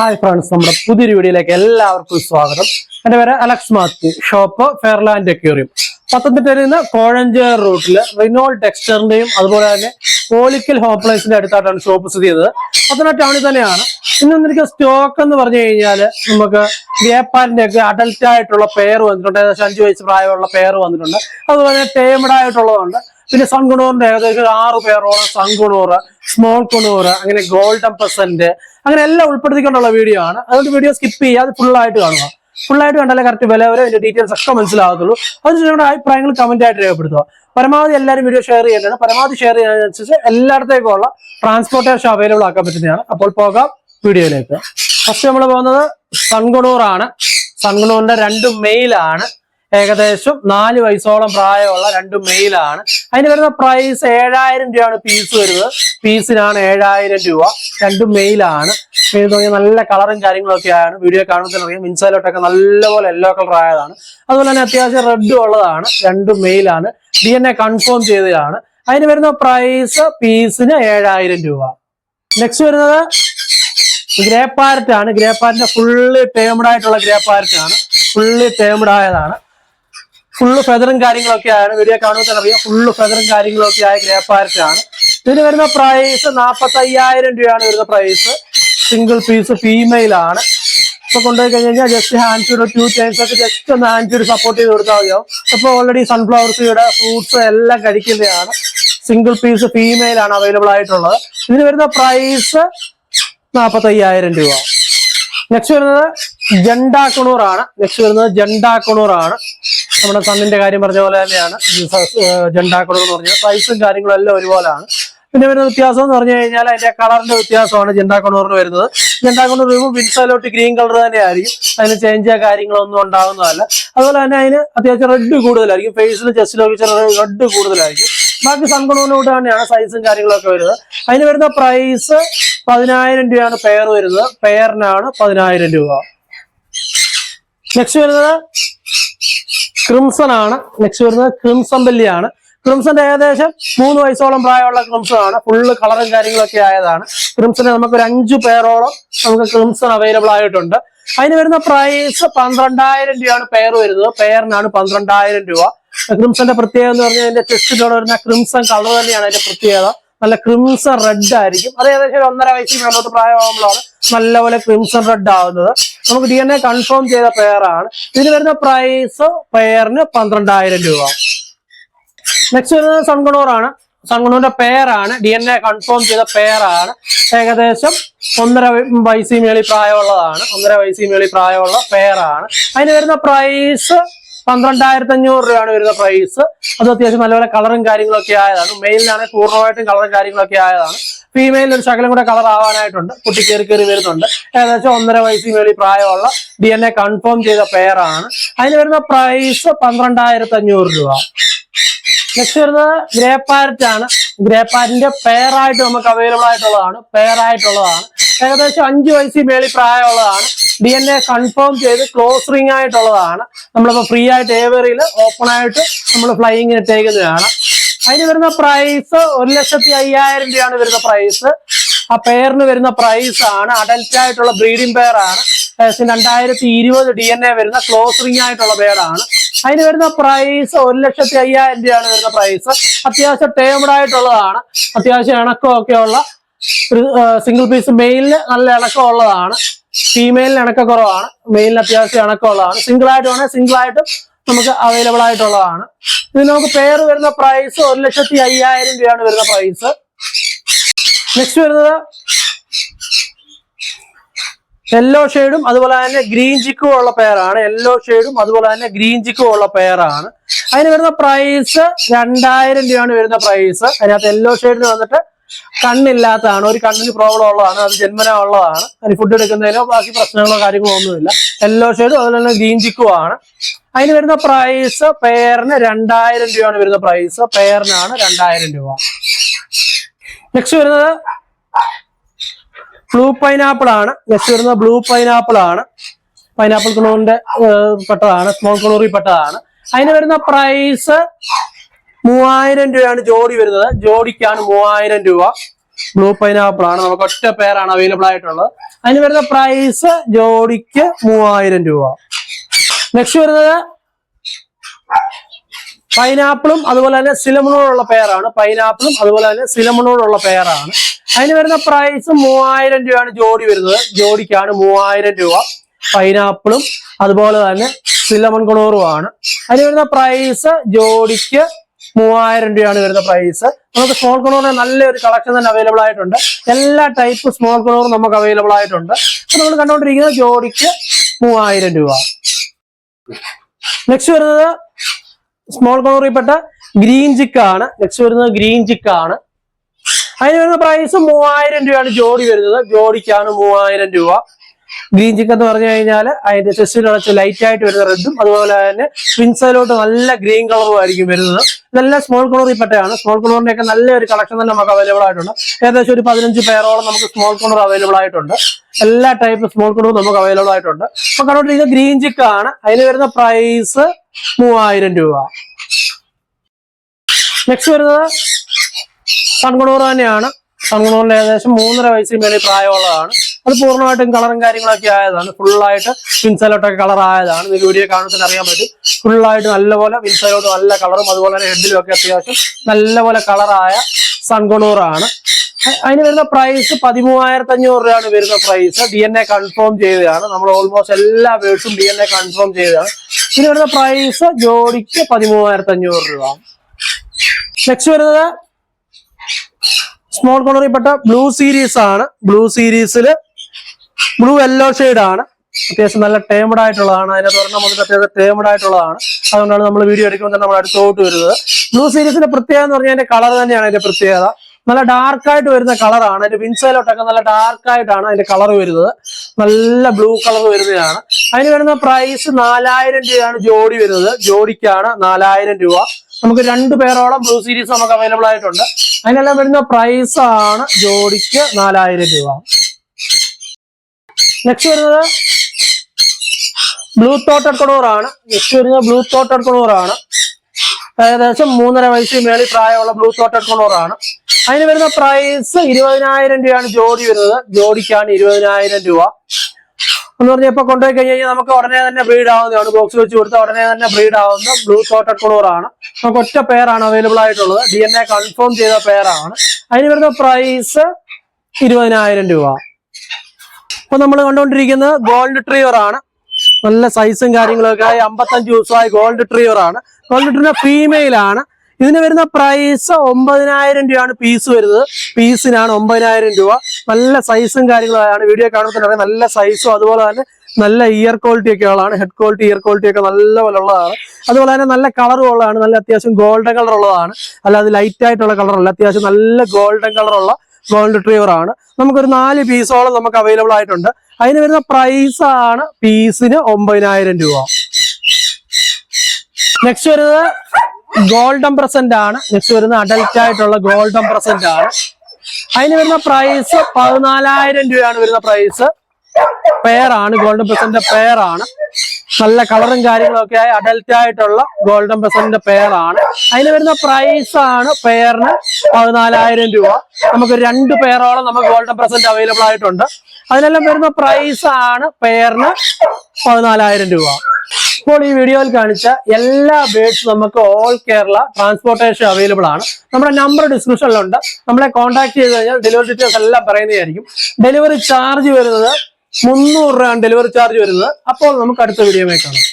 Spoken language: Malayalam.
ഹായ് ഫ്രണ്ട്സ് നമ്മുടെ പുതിയൊരു വീഡിയോയിലേക്ക് എല്ലാവർക്കും സ്വാഗതം. എന്റെ പേര് Alex Mathew shop Fairland aquarium പത്തനംതിട്ടയിൽ നിന്ന് കോഴഞ്ചേർ റൂട്ടിൽ റിനോൾ ടെക്സ്റ്ററിന്റെയും അതുപോലെ തന്നെ പോളിക്കൽ ഹോംപ്ലൈസിന്റെ അടുത്തായിട്ടാണ് ഷോപ്പ് സ്ഥിതി ചെയ്തത്. പത്തനംതിട്ട ടൗണിൽ തന്നെയാണ്. ഇന്ന് വന്നിരിക്കുന്ന സ്റ്റോക്ക് എന്ന് പറഞ്ഞു കഴിഞ്ഞാൽ നമുക്ക് വേപ്പാലിന്റെ ഒക്കെ അഡൽട്ട് ആയിട്ടുള്ള വന്നിട്ടുണ്ട്. ഏകദേശം അഞ്ചു വയസ്സ് പ്രായമുള്ള പെയർ വന്നിട്ടുണ്ട്. അതുപോലെ ടേമഡ് ആയിട്ടുള്ളതുണ്ട്. പിന്നെ സൺകുണൂറിന്റെ ഏകദേശം ആറ് പേരോളം സൺകുണൂർ സ്മോൾ കുണൂർ അങ്ങനെ ഗോൾഡൻ പെർസെന്റ് അങ്ങനെ എല്ലാം ഉൾപ്പെടുത്തിക്കൊണ്ടുള്ള വീഡിയോ ആണ്. അതുകൊണ്ട് വീഡിയോ സ്കിപ്പ് ചെയ്യാതെ ഫുൾ ആയിട്ട് കാണുക. ഫുൾ ആയിട്ട് കണ്ടാലേ കറക്റ്റ് വില വരെ അതിന്റെ ഡീറ്റെയിൽസ് ഒക്കെ മനസ്സിലാകത്തുള്ളൂ. അതിന് നിങ്ങളുടെ അഭിപ്രായങ്ങൾ കമന്റ് ആയിട്ട് രേഖപ്പെടുത്തുക. പരമാവധി എല്ലാവരും വീഡിയോ ഷെയർ ചെയ്യേണ്ടത് പരമാവധി ഷെയർ ചെയ്യുന്നതിനനുസരിച്ച് എല്ലായിടത്തേക്കുള്ള ട്രാൻസ്പോർട്ടേഷൻ അവൈലബിൾ ആക്കാൻ പറ്റുന്നതാണ്. അപ്പോൾ പോകാം വീഡിയോയിലേക്ക് ഫസ്റ്റ് നമ്മൾ പോകുന്നത് സൺകുണൂറാണ്. സൺകുണൂറിന്റെ രണ്ട് മെയിലാണ് ഏകദേശം നാല് വയസ്സോളം പ്രായമുള്ള രണ്ട് മെയിലാണ് അതിന് വരുന്ന പ്രൈസ് ഏഴായിരം രൂപയാണ് പീസ് വരുന്നത്. പീസിനാണ് ഏഴായിരം രൂപ. രണ്ട് മെയിലാണ് മെയിൽ നല്ല കളറും കാര്യങ്ങളൊക്കെയാണ് വീഡിയോ കാണുമ്പോൾ അറിയാം. മിൻസൈലോട്ടൊക്കെ നല്ലപോലെ യെല്ലോ കളർ ആയതാണ്. അതുപോലെ തന്നെ അത്യാവശ്യം റെഡും ഉള്ളതാണ്. രണ്ട് മെയിലാണ് ഡി എൻ എ കൺഫേം ചെയ്തതാണ്. അതിന് വരുന്ന പ്രൈസ് പീസിന് ഏഴായിരം രൂപ. നെക്സ്റ്റ് വരുന്നത് ഗ്രേ പാരറ്റ് ആണ്. ഗ്രേ ഫുള്ള് ടേംഡ് ആയിട്ടുള്ള ഗ്രേ ആണ്. ഫുള്ള് ടേംഡ് ആയതാണ്. ഫുള്ള് ഫെദറും കാര്യങ്ങളൊക്കെ ആണ് വീഡിയോ കാണുമ്പോൾ തന്നെ അറിയാം ഫുള്ള് ഫെദറും കാര്യങ്ങളൊക്കെ ആയ ഗ്രേ പാരറ്റാണ് ഇതിന് വരുന്ന പ്രൈസ് നാൽപ്പത്തി അയ്യായിരം രൂപയാണ് വരുന്ന പ്രൈസ് സിംഗിൾ പീസ് ഫീമെയിൽ ആണ്. ഇപ്പൊ കൊണ്ടുപോയി കഴിഞ്ഞ് കഴിഞ്ഞാൽ just hand feed two times ഒക്കെ ജസ്റ്റ് ഒന്ന് ഹാൻഡ് ഫീഡ് സപ്പോർട്ട് ചെയ്ത് കൊടുത്താൽ മതിയാവും ഇപ്പൊ ഓൾറെഡി സൺഫ്ലവർ സീഡ് ഫ്രൂട്ട്സ് എല്ലാം കഴിക്കുന്നതാണ്. സിംഗിൾ പീസ് ഫീമെയിൽ ആണ് അവൈലബിൾ ആയിട്ടുള്ളത്. ഇതിന് വരുന്ന പ്രൈസ് നാൽപ്പത്തി അയ്യായിരം രൂപ. നെക്സ്റ്റ് വരുന്നത് ജണ്ടാ കുണൂറാണ് നെക്സ്റ്റ് വരുന്നത് ജണ്ടാ കുണൂറാണ് നമ്മുടെ സണ്ണിന്റെ കാര്യം പറഞ്ഞ പോലെ തന്നെയാണ്. ജണ്ടാക്കണൂർ ജണ്ടാ കുണൂർ എന്ന് പറഞ്ഞാൽ പ്രൈസും കാര്യങ്ങളും എല്ലാം ഒരുപോലെയാണ് പിന്നെ വരുന്ന വ്യത്യാസം എന്ന് പറഞ്ഞു കഴിഞ്ഞാൽ അതിന്റെ കളറിന്റെ വ്യത്യാസമാണ് ജണ്ടാ കുണൂറിന് വരുന്നത്. ജണ്ടാ കുണൂർ വരുമ്പോൾ വിൻസാലോട്ട് ഗ്രീൻ കളർ തന്നെ ആയിരിക്കും അതിന് ചേഞ്ച് കാര്യങ്ങളൊന്നും ഉണ്ടാകുന്നതല്ല അതുപോലെ തന്നെ അതിന് അത്യാവശ്യം റെഡ് കൂടുതലായിരിക്കും. ഫേസിലും ചെറിയ റെഡ് കൂടുതലായിരിക്കും. ബാക്കി സൺകുണൂറിനോട്ട് തന്നെയാണ് സൈസും കാര്യങ്ങളൊക്കെ വരുന്നത്. അതിന് വരുന്ന പ്രൈസ് പതിനായിരം രൂപയാണ് പെയർ വരുന്നത്. പെയറിനാണ് പതിനായിരം രൂപ. നെക്സ്റ്റ് വരുന്നത് ക്രിംസൺ ആണ് നെക്സ്റ്റ് വരുന്നത് ക്രിംസൺ ബെല്ലിയാണ് ക്രിംസന്റെ ഏകദേശം മൂന്ന് വയസ്സോളം പ്രായമുള്ള ക്രിംസൺ ആണ് ഫുള്ള് കളറും കാര്യങ്ങളൊക്കെ ആയതാണ്. ക്രിംസന് നമുക്ക് ഒരു അഞ്ചു പേരോളം നമുക്ക് ക്രിംസൺ അവൈലബിൾ ആയിട്ടുണ്ട്. അതിന് വരുന്ന പ്രൈസ് പന്ത്രണ്ടായിരം രൂപയാണ് പെയർ വരുന്നത്. പെയറിനാണ് പന്ത്രണ്ടായിരം രൂപ. ക്രിംസന്റെ പ്രത്യേകത എന്ന് പറഞ്ഞാൽ അതിന്റെ ചെസ്റ്റിലൂടെ വരുന്ന ക്രിംസൺ കളർ തന്നെയാണ് അതിന്റെ പ്രത്യേകത. നല്ല ക്രിംസൺ റെഡ് ആയിരിക്കും. അത് ഏകദേശം ഒരു ഒന്നര വയസ്സിൽ മേലോട്ട് പ്രായമാകുമ്പോഴാണ് നല്ലപോലെ ക്രിംസൺ റെഡ് ആവുന്നത്. നമുക്ക് ഡി എൻ എ കൺഫേം ചെയ്ത പെയറാണ് ഇതിന് വരുന്ന പ്രൈസ് പെയറിന് പന്ത്രണ്ടായിരം രൂപ. നെക്സ്റ്റ് വരുന്നത് സൺഗണൂറാണ് സൺഗണൂറിന്റെ പെയറാണ് ഡി എൻ എ കൺഫേം ചെയ്ത പെയറാണ് ഏകദേശം ഒന്നര വയസ്സിൽ മേളി പ്രായമുള്ളതാണ്. ഒന്നര വയസ്സിൽ മേളി പ്രായമുള്ള പെയറാണ് അതിന് വരുന്ന പ്രൈസ് പന്ത്രണ്ടായിരത്തി അഞ്ഞൂറ് രൂപയാണ് വരുന്ന പ്രൈസ് അത് അത്യാവശ്യം നല്ലപോലെ കളറും കാര്യങ്ങളൊക്കെ ആയതാണ്. മെയിലിനാണെങ്കിൽ പൂർണമായിട്ടും കളറും കാര്യങ്ങളൊക്കെ ആയതാണ്. ഫീമെയിൽ ഒരു ശകലം കൂടെ കളർ ആവാനായിട്ടുണ്ട്. കുട്ടി കയറി കയറി വരുന്നുണ്ട്. ഏകദേശം ഒന്നര വയസ്സിൽ മേളി പ്രായമുള്ള ഡി എൻ എ കൺഫേം ചെയ്ത പെയറാണ് അതിന് വരുന്ന പ്രൈസ് പന്ത്രണ്ടായിരത്തി അഞ്ഞൂറ് രൂപ. നെക്സ്റ്റ് വരുന്നത് ഗ്രേ പാരറ്റ് ആണ്. ഗ്രേ പാരറ്റിന്റെ പെയറായിട്ട് നമുക്ക് അവൈലബിൾ ആയിട്ടുള്ളതാണ്. പെയറായിട്ടുള്ളതാണ് ഏകദേശം അഞ്ച് വയസ്സിൽ മേളി പ്രായമുള്ളതാണ്. ഡി എൻ എ കൺഫേം ചെയ്ത് ക്ലോസ് റിംഗ് ആയിട്ടുള്ളതാണ്. നമ്മളിപ്പോ ഫ്രീ ആയിട്ട് ഏവറിയിൽ ഓപ്പൺ ആയിട്ട് നമ്മൾ ഫ്ലൈയിങ് ഇട്ടേക്കുന്നതാണ്. അതിന് വരുന്ന പ്രൈസ് ഒരു ലക്ഷത്തി അയ്യായിരം രൂപയാണ് വരുന്ന പ്രൈസ് ആ പെയറിന് വരുന്ന പ്രൈസ് ആണ്. അഡൽറ്റ് ആയിട്ടുള്ള ബ്രീഡിംഗ് പെയർ ആണ്. രണ്ടായിരത്തി ഇരുപത് ഡി എൻ എ വരുന്ന ക്ലോസ് റിംഗ് ആയിട്ടുള്ള പേരാണ് അതിന് വരുന്ന പ്രൈസ് ഒരു ലക്ഷത്തി അയ്യായിരം രൂപയാണ് വരുന്ന പ്രൈസ് അത്യാവശ്യം ടേമഡ് ആയിട്ടുള്ളതാണ്. അത്യാവശ്യം ഇണക്കമൊക്കെ ഉള്ള ഒരു സിംഗിൾ പീസ് മെയിലിന് നല്ല ഇണക്കം ഉള്ളതാണ് ഫീമെയിലിന് ഇണക്കം കുറവാണ് മെയിലിന് അത്യാവശ്യം ഇണക്കമുള്ളതാണ്. സിംഗിൾ ആയിട്ട് വേണമെങ്കിൽ സിംഗിൾ ആയിട്ടും നമുക്ക് അവൈലബിൾ ആയിട്ടുള്ളതാണ്. ഇത് നമുക്ക് പെയർ വരുന്ന പ്രൈസ് ഒരു ലക്ഷത്തി അയ്യായിരം രൂപയാണ് വരുന്ന പ്രൈസ് നെക്സ്റ്റ് വരുന്നത് യെല്ലോ ഷെയ്ഡും അതുപോലെ തന്നെ ഗ്രീൻ ചിക്കും ഉള്ള പെയറാണ് യെല്ലോ ഷെയ്ഡും അതുപോലെ തന്നെ ഗ്രീൻ ചിക്കും ഉള്ള പെയറാണ് അതിന് വരുന്ന പ്രൈസ് രണ്ടായിരം രൂപയാണ് വരുന്ന പ്രൈസ് അതിനകത്ത് യെല്ലോ ഷെയ്ഡിന് വന്നിട്ട് കണ്ണില്ലാത്തതാണ്. ഒരു കണ്ണിന് പ്രോബ്ലം ഉള്ളതാണ് അത് ജന്മന ഉള്ളതാണ് അതിന് ഫുഡ് എടുക്കുന്നതിനോ ബാക്കി പ്രശ്നങ്ങളോ കാര്യങ്ങളോ ഒന്നുമില്ല. എല്ലോ ഷെയ്ഡും അതുപോലെ തന്നെ ഗ്രീൻ അതിന് വരുന്ന പ്രൈസ് പെയറിന് രണ്ടായിരം രൂപയാണ് വരുന്ന പ്രൈസ് പെയറിനാണ് രണ്ടായിരം രൂപ. നെക്സ്റ്റ് വരുന്നത് ബ്ലൂ പൈനാപ്പിൾ ആണ്. നെക്സ്റ്റ് വരുന്നത് ബ്ലൂ പൈനാപ്പിൾ ആണ്. പൈനാപ്പിൾ കുണൂറിന്റെ പെട്ടതാണ്. സ്മോൾ കുണൂറിൽ പെട്ടതാണ്. അതിന് വരുന്ന പ്രൈസ് മൂവായിരം രൂപയാണ് ജോഡി വരുന്നത്. ജോഡിക്കാണ് മൂവായിരം രൂപ. ബ്ലൂ പൈനാപ്പിൾ ആണ്. നമുക്ക് ഒറ്റ പേരാണ് അവൈലബിൾ ആയിട്ടുള്ളത്. അതിന് വരുന്ന പ്രൈസ് ജോഡിക്ക് മൂവായിരം രൂപ. നെക്സ്റ്റ് വരുന്നത് പൈനാപ്പിളും അതുപോലെ തന്നെ സിലമണോടുള്ള പേരാണ് പൈനാപ്പിളും അതുപോലെ തന്നെ സിലമണോടുള്ള പേരാണ് അതിന് വരുന്ന പ്രൈസ് മൂവായിരം രൂപയാണ് ജോഡി വരുന്നത്. ജോഡിക്കാണ് മൂവായിരം രൂപ. പൈനാപ്പിളും അതുപോലെ തന്നെ സിലമൺ കൊണോറുമാണ് അതിന് വരുന്ന പ്രൈസ് ജോഡിക്ക് മൂവായിരം രൂപയാണ് വരുന്ന പ്രൈസ് നമുക്ക് സ്മോൾ കളറിന് നല്ലൊരു കളക്ഷൻ തന്നെ അവൈലബിൾ ആയിട്ടുണ്ട്. എല്ലാ ടൈപ്പ് സ്മോൾ കളറും നമുക്ക് അവൈലബിൾ ആയിട്ടുണ്ട്. അപ്പൊ നമ്മൾ കണ്ടുകൊണ്ടിരിക്കുന്നത് ജോഡിക്ക് മൂവായിരം രൂപ. നെക്സ്റ്റ് വരുന്നത് സ്മോൾ കളറിൽപ്പെട്ട ഗ്രീൻ ചിക്ക് ആണ്. നെക്സ്റ്റ് വരുന്നത് ഗ്രീൻ ചിക്ക് ആണ്. അതിന് വരുന്ന പ്രൈസ് മൂവായിരം രൂപയാണ് ജോഡി വരുന്നത്. ജോഡിക്കാണ് മൂവായിരം രൂപ. ഗ്രീൻ ചിക്കൻ എന്ന് പറഞ്ഞു കഴിഞ്ഞാൽ അതിന്റെ ചെസ്റ്റിൽ അടച്ച് ലൈറ്റ് ആയിട്ട് വരുന്ന റെഡും അതുപോലെ തന്നെ പിൻസൈലോട്ട് നല്ല ഗ്രീൻ കളറും ആയിരിക്കും വരുന്നത്. നല്ല സ്മോൾ കളറിൽപ്പെട്ടതാണ് സ്മോൾ കളറിന്റെ ഒക്കെ നല്ലൊരു കളക്ഷൻ തന്നെ നമുക്ക് അവൈലബിൾ ആയിട്ടുണ്ട്. ഏകദേശം ഒരു പതിനഞ്ച് പേരോളം നമുക്ക് സ്മോൾ കളർ അവൈലബിൾ ആയിട്ടുണ്ട്. എല്ലാ ടൈപ്പ് സ്മോൾ കളറും നമുക്ക് അവൈലബിൾ ആയിട്ടുണ്ട്. അപ്പൊ കണ്ടോട്ട് ഇത് ഗ്രീൻ ചിക്ക് ആണ്. അതിന് വരുന്ന പ്രൈസ് മൂവായിരം രൂപ. നെക്സ്റ്റ് വരുന്നത് സൺകുണൂർ തന്നെയാണ് സൺകുണൂറിന്റെ ഏകദേശം മൂന്നര വയസ്സിന് മേളിൽ പ്രായമുള്ളതാണ്. അത് പൂർണമായിട്ടും കളറും കാര്യങ്ങളൊക്കെ ആയതാണ്. ഫുള്ളായിട്ട് വിൻസലോട്ടൊക്കെ കളർ ആയതാണ്. നിങ്ങൾക്ക് വീഡിയോ കാണുന്നതിന് അറിയാൻ പറ്റും. ഫുള്ളായിട്ട് നല്ലപോലെ വിൻസലോട്ട് നല്ല കളറും അതുപോലെ തന്നെ ഹെഡിലും ഒക്കെ അത്യാവശ്യം നല്ലപോലെ കളറായ സൺകൊണൂറാണ് അതിന് വരുന്ന പ്രൈസ് പതിമൂവായിരത്തി അഞ്ഞൂറ് രൂപയാണ് വരുന്ന price D N A confirm ചെയ്തതാണ്. നമ്മൾ ഓൾമോസ്റ്റ് എല്ലാ വേർഡ്സും ഡി എൻ എ കൺഫേം ചെയ്തതാണ്. ഇതിന് വരുന്ന പ്രൈസ് ജോഡിക്ക് പതിമൂവായിരത്തി അഞ്ഞൂറ് രൂപ. നെക്സ്റ്റ് വരുന്നത് സ്മോൾ കോണറിൽപ്പെട്ട ബ്ലൂ സീരീസ് ആണ്. ബ്ലൂ സീരീസിൽ ബ്ലൂ യെല്ലോ ആണ്. അത്യാവശ്യം നല്ല ടേമഡ് ആയിട്ടുള്ളതാണ്. അതിനെ തുറന്ന മുതൽ അത്യാവശ്യം ടേമഡ് ആയിട്ടുള്ളതാണ്. അതുകൊണ്ടാണ് നമ്മൾ വീഡിയോ എടുക്കുമ്പോൾ തന്നെ നമ്മൾ അടുത്തോട്ട് വരുന്നത്. ബ്ലൂ സീരീസിന്റെ പ്രത്യേകത എന്ന് പറഞ്ഞാൽ അതിന്റെ കളർ തന്നെയാണ് അതിന്റെ പ്രത്യേകത. നല്ല ഡാർക്ക് ആയിട്ട് വരുന്ന കളറാണ് അതിന്റെ വിൻസൈലോട്ടൊക്കെ നല്ല ഡാർക്ക് ആയിട്ടാണ് അതിന്റെ കളർ വരുന്നത്. നല്ല ബ്ലൂ കളർ വരുന്നതാണ്. അതിന് വരുന്ന പ്രൈസ് നാലായിരം രൂപയാണ് ജോഡി വരുന്നത്. ജോഡിക്കാണ് നാലായിരം രൂപ. നമുക്ക് രണ്ട് പേരോളം ബ്ലൂ സീരീസ് നമുക്ക് അവൈലബിൾ ആയിട്ടുണ്ട്. അതിനെല്ലാം വരുന്ന പ്രൈസാണ് ജോഡിക്ക് നാലായിരം രൂപ. നെക്സ്റ്റ് വരുന്നത് ബ്ലൂ തോട്ടഡ് കൊണൂറാണ് നെക്സ്റ്റ് വരുന്നത് ബ്ലൂ തോട്ടഡ് ആണ്. ഏകദേശം മൂന്നര വയസ്സിൽ മേളിൽ പ്രായമുള്ള ബ്ലൂ തോട്ടഡ് കൊണൂറാണ് അതിന് വരുന്ന പ്രൈസ് ഇരുപതിനായിരം രൂപയാണ് ജോഡി വരുന്നത്. ജോഡിക്കാണ് ഇരുപതിനായിരം രൂപ. എന്ന് പറഞ്ഞാൽ ഇപ്പൊ കൊണ്ടുപോയി കഴിഞ്ഞ് കഴിഞ്ഞാൽ നമുക്ക് ഉടനെ തന്നെ ബ്രീഡ് ആവുന്നതാണ്. ബോക്സ് വെച്ച് കൊടുത്ത ഉടനെ തന്നെ ബ്രീഡ് ആവുന്ന ബ്ലൂ തോട്ടഡ് കൊണൂറാണ് നമുക്ക് ഒറ്റ പെയറാണ് അവൈലബിൾ ആയിട്ടുള്ളത്. ഡി എൻ എ കൺഫേം ചെയ്ത പെയറാണ് അതിന് വരുന്ന പ്രൈസ് ഇരുപതിനായിരം രൂപ. ഇപ്പൊ നമ്മൾ കണ്ടുകൊണ്ടിരിക്കുന്നത് ഗോൾഡ് ട്രിയർ ആണ്. നല്ല സൈസും കാര്യങ്ങളൊക്കെ ആയി അമ്പത്തഞ്ച് ദിവസമായി ഗോൾഡ് ട്രിയർ ആണ്. ഗോൾഡ് ട്രിയർ ഫീമെയിൽ ആണ്. ഇതിന് വരുന്ന പ്രൈസ് ഒമ്പതിനായിരം രൂപയാണ് പീസ് വരുന്നത്. പീസിനാണ് ഒമ്പതിനായിരം രൂപ. നല്ല സൈസും കാര്യങ്ങളാണ് വീഡിയോ കാണുമ്പോൾ നല്ല സൈസും അതുപോലെ തന്നെ നല്ല ഇയർ ക്വാളിറ്റി ഒക്കെ ഉള്ളതാണ്. ഹെഡ് ക്വാളിറ്റി ഇയർ ക്വാളിറ്റി ഒക്കെ നല്ല പോലെ ഉള്ളതാണ് അതുപോലെ തന്നെ നല്ല കളറും ഉള്ളതാണ്. നല്ല അത്യാവശ്യം ഗോൾഡൻ കളർ ഉള്ളതാണ്. അല്ലാതെ ലൈറ്റ് ആയിട്ടുള്ള കളറല്ല അത്യാവശ്യം നല്ല ഗോൾഡൻ കളറുള്ള ഗോൾഡ് റിട്രീവർ ആണ്. നമുക്കൊരു നാല് പീസോളം നമുക്ക് അവൈലബിൾ ആയിട്ടുണ്ട്. അതിന് വരുന്ന പ്രൈസ് ആണ് പീസിന് ഒമ്പതിനായിരം രൂപ. നെക്സ്റ്റ് വരുന്നത് ഗോൾഡൻ പ്രസന്റ് ആണ്. നെക്സ്റ്റ് വരുന്ന അഡൽറ്റ് ആയിട്ടുള്ള ഗോൾഡൻ പ്രസന്റ് ആണ്. അതിന് വരുന്ന പ്രൈസ് പതിനാലായിരം രൂപയാണ് വരുന്ന പ്രൈസ് പെയറാണ് ഗോൾഡൻ പ്രസന്റ് പെയറാണ് നല്ല കളറും കാര്യങ്ങളൊക്കെ ആയി അഡൽറ്റ് ആയിട്ടുള്ള ഗോൾഡൻ പ്രസന്റിന്റെ പെയറാണ് അതിന് വരുന്ന പ്രൈസ് ആണ് പെയറിന് പതിനാലായിരം രൂപ. നമുക്ക് രണ്ട് പെയറോളം നമുക്ക് ഗോൾഡൻ പ്രസന്റ് അവൈലബിൾ ആയിട്ടുണ്ട്. അതിനെല്ലാം വരുന്ന പ്രൈസ് ആണ് പെയറിന് പതിനാലായിരം രൂപ. ഇപ്പോൾ ഈ വീഡിയോയിൽ കാണിച്ച എല്ലാ ബേഡ്സും നമുക്ക് ഓൾ കേരള ട്രാൻസ്പോർട്ടേഷൻ അവൈലബിൾ ആണ്. നമ്മുടെ നമ്പർ ഡിസ്ക്രിപ്ഷനിലുണ്ട് നമ്മളെ കോൺടാക്ട് ചെയ്ത് കഴിഞ്ഞാൽ ഡെലിവറി ഡീറ്റെയിൽസ് എല്ലാം പറയുന്നതായിരിക്കും. ഡെലിവറി ചാർജ് വരുന്നത് മുന്നൂറ് രൂപയാണ് ഡെലിവറി ചാർജ് വരുന്നത്. അപ്പോൾ നമുക്ക് അടുത്ത വീഡിയോ കാണാം.